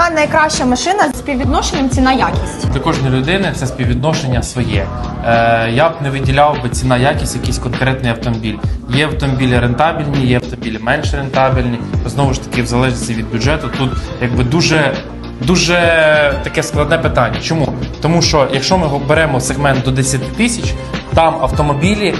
яка найкраща машина з співвідношенням ціна якість? Для кожної людини це співвідношення своє. Е, я б не виділяв би ціна якість якийсь конкретний автомобіль. Є автомобілі рентабельні, є автомобілі менш рентабельні. Знову ж таки, в залежності від бюджету, тут якби дуже. Дуже таке складне питання. Чому? Тому що якщо ми беремо сегмент до 10 тисяч, там автомобілі е,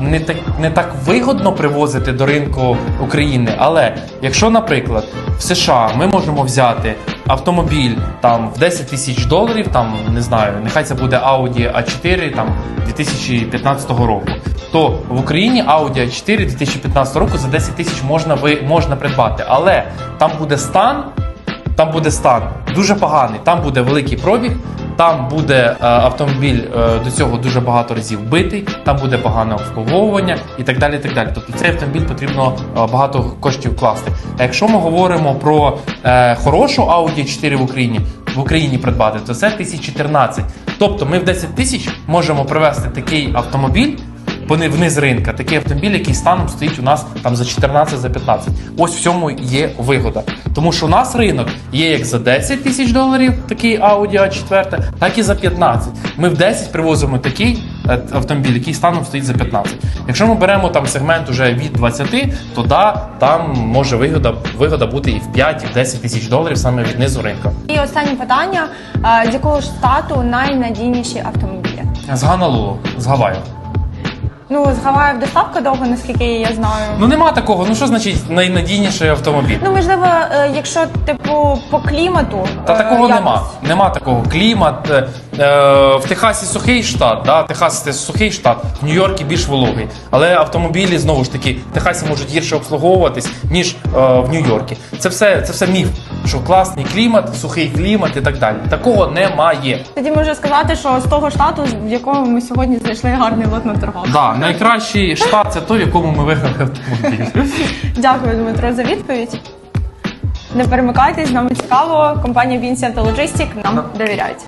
не так не так вигодно привозити до ринку України. Але якщо, наприклад, в США ми можемо взяти автомобіль там в 10 тисяч доларів, там не знаю, нехай це буде Audi A4 там 2015 року. То в Україні Audi A4 2015 року за 10 тисяч можна можна придбати, але там буде стан. Там буде стан дуже поганий, там буде великий пробіг, там буде е, автомобіль е, до цього дуже багато разів битий, там буде погане обслуговування і так далі. і так далі. Тобто цей автомобіль потрібно е, багато коштів вкласти. А якщо ми говоримо про хорошу Audi 4 в Україні, в Україні придбати, то це 1014. Тобто ми в 10 тисяч можемо привезти такий автомобіль. Вниз ринка, такий автомобіль, який станом стоїть у нас там за 14, за 15. Ось в цьому є вигода. Тому що у нас ринок є як за 10 тисяч доларів, такий Audi A4, так і за 15. Ми в 10 привозимо такий е, автомобіль, який станом стоїть за 15. Якщо ми беремо там сегмент уже від 20, то да, там може вигода, вигода бути і в 5, і в 10 тисяч доларів саме від низу ринку. І останнє питання: е, з якого штату найнадійніші автомобілі? З Ганалулу, з Гаваю. Ну, з Гаваїв доставка довго, наскільки я знаю. Ну нема такого. Ну що значить найнадійніший автомобіль? Ну, можливо, е, якщо типу по клімату. Та е, такого якось. нема. Нема такого. Клімат. Е, е, в Техасі сухий штат, да? Техас це сухий штат, в Нью-Йоркі більш вологий. Але автомобілі знову ж таки в Техасі можуть гірше обслуговуватись, ніж е, в Нью-Йоркі. Це все, це все міф, що класний клімат, сухий клімат і так далі. Такого немає. Тоді можу сказати, що з того штату, в якому ми сьогодні знайшли гарний лот на торгах. Да, найкращий штат це той, в якому ми виграли автомобіль. Дякую, Дмитро, за відповідь. Не перемикайтесь, нам цікаво. Компанія Vincent Logistics нам довіряють.